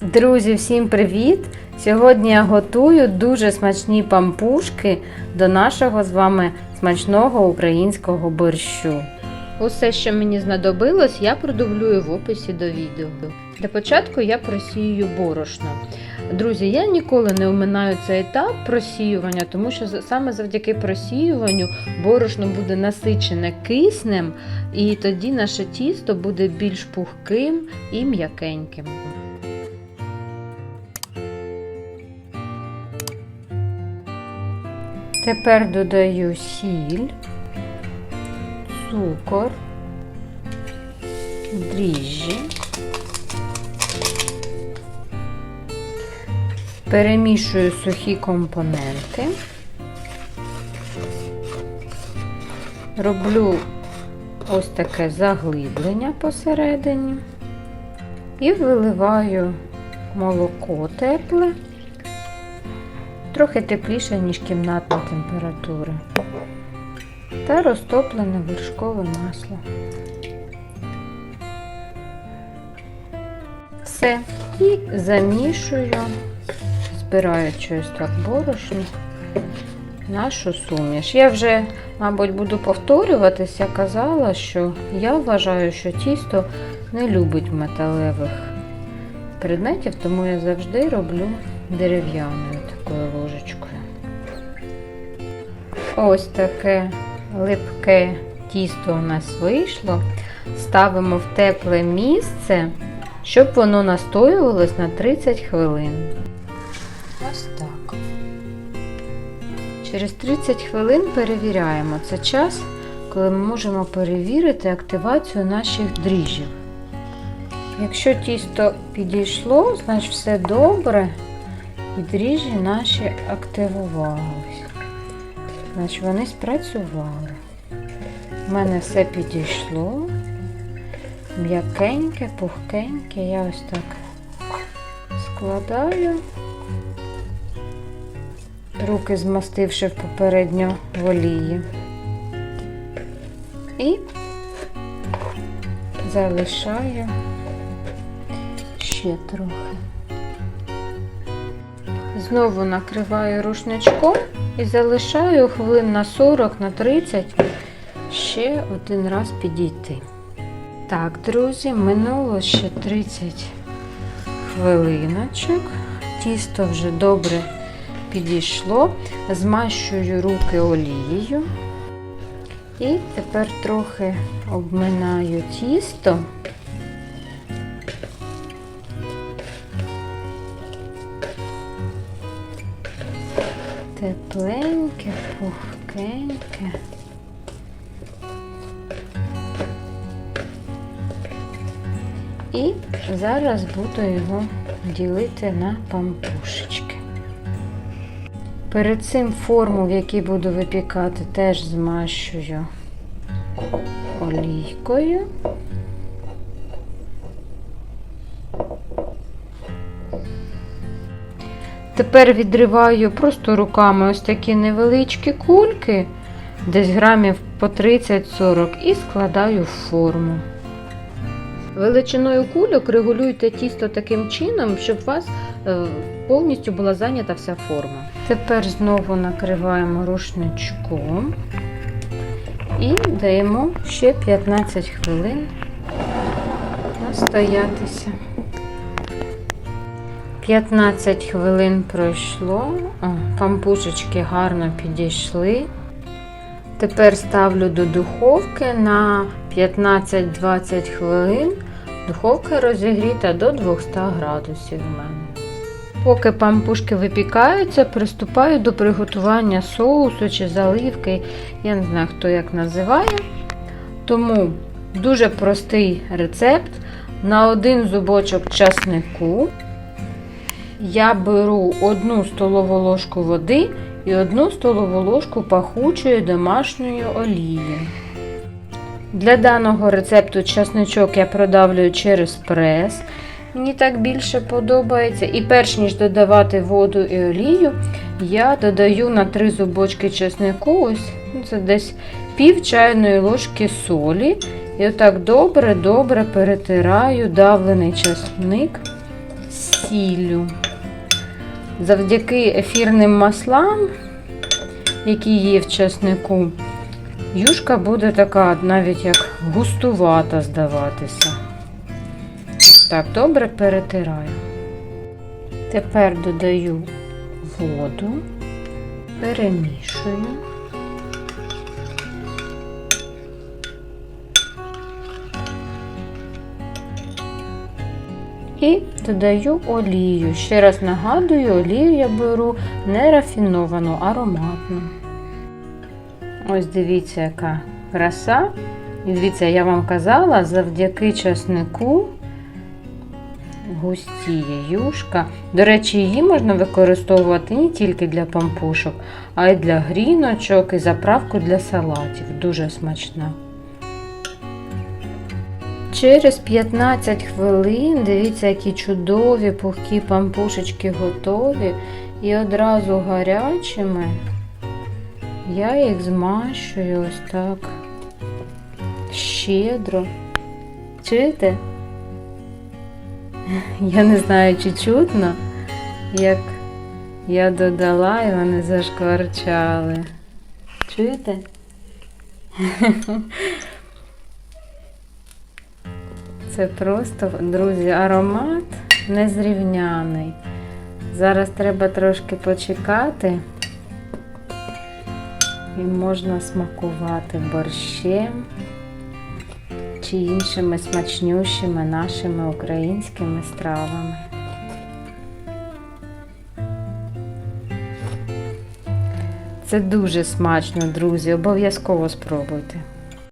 Друзі, всім привіт! Сьогодні я готую дуже смачні пампушки до нашого з вами смачного українського борщу. Усе, що мені знадобилось, я продублюю в описі до відео. Для початку я просію борошно. Друзі, я ніколи не оминаю цей етап просіювання, тому що саме завдяки просіюванню борошно буде насичене киснем, і тоді наше тісто буде більш пухким і м'якеньким. Тепер додаю сіль, цукор, дріжджі. Перемішую сухі компоненти. Роблю ось таке заглиблення посередині і виливаю молоко тепле трохи тепліше, ніж кімнатна температура. Та розтоплене вершкове масло. Все. І замішую, збираючи ось так борошно, нашу суміш. Я вже, мабуть, буду повторюватися, казала, що я вважаю, що тісто не любить металевих предметів, тому я завжди роблю дерев'яною Ось таке липке тісто у нас вийшло. Ставимо в тепле місце, щоб воно настоювалось на 30 хвилин. Ось так. Через 30 хвилин перевіряємо. Це час, коли ми можемо перевірити активацію наших дріжджів. Якщо тісто підійшло, значить все добре. І дріжджі наші активувались. Значить, вони спрацювали. У мене все підійшло. М'якеньке, пухкеньке. Я ось так складаю. Руки змастивши в попередньо в олії. І залишаю ще трохи. Знову накриваю рушничком і залишаю хвилин на 40 на 30 ще один раз підійти. Так, друзі, минуло ще 30 хвилиночок. Тісто вже добре підійшло. Змащую руки олією. І тепер трохи обминаю тісто. Тепленьке, пухкеньке. І зараз буду його ділити на пампушечки. Перед цим форму, в якій буду випікати, теж змащую олійкою. Тепер відриваю просто руками ось такі невеличкі кульки, десь грамів по 30-40, і складаю в форму. Величиною кульок регулюйте тісто таким чином, щоб у вас е, повністю була зайнята вся форма. Тепер знову накриваємо рушничком і даємо ще 15 хвилин настоятися. 15 хвилин пройшло, О, пампушечки гарно підійшли. Тепер ставлю до духовки на 15-20 хвилин. Духовка розігріта до 200 градусів в мене. Поки пампушки випікаються, приступаю до приготування соусу чи заливки. Я не знаю, хто як називає. Тому дуже простий рецепт. На один зубочок часнику я беру одну столову ложку води і одну столову ложку пахучої домашньої олії. Для даного рецепту часничок я продавлюю через прес. Мені так більше подобається. І перш ніж додавати воду і олію, я додаю на 3 зубочки чеснику, ось ну, це десь пів чайної ложки солі. І отак добре-добре перетираю давлений часник з сіллю. Завдяки ефірним маслам, які є в часнику, юшка буде така навіть як густувата здаватися. Так, добре перетираю. Тепер додаю воду, перемішую. І додаю олію. Ще раз нагадую, олію я беру не рафіновану, ароматну. Ось дивіться, яка краса. І дивіться, я вам казала, завдяки часнику густіє юшка. До речі, її можна використовувати не тільки для пампушок, а й для гріночок і заправку для салатів. Дуже смачна. Через 15 хвилин, дивіться, які чудові пухкі пампушечки готові. І одразу гарячими я їх змащую ось так щедро. Чуєте? Я не знаю, чи чутно, як я додала і вони зашкварчали. Чуєте? Це просто, друзі, аромат незрівняний. Зараз треба трошки почекати і можна смакувати борщем чи іншими смачнющими нашими українськими стравами. Це дуже смачно, друзі. Обов'язково спробуйте.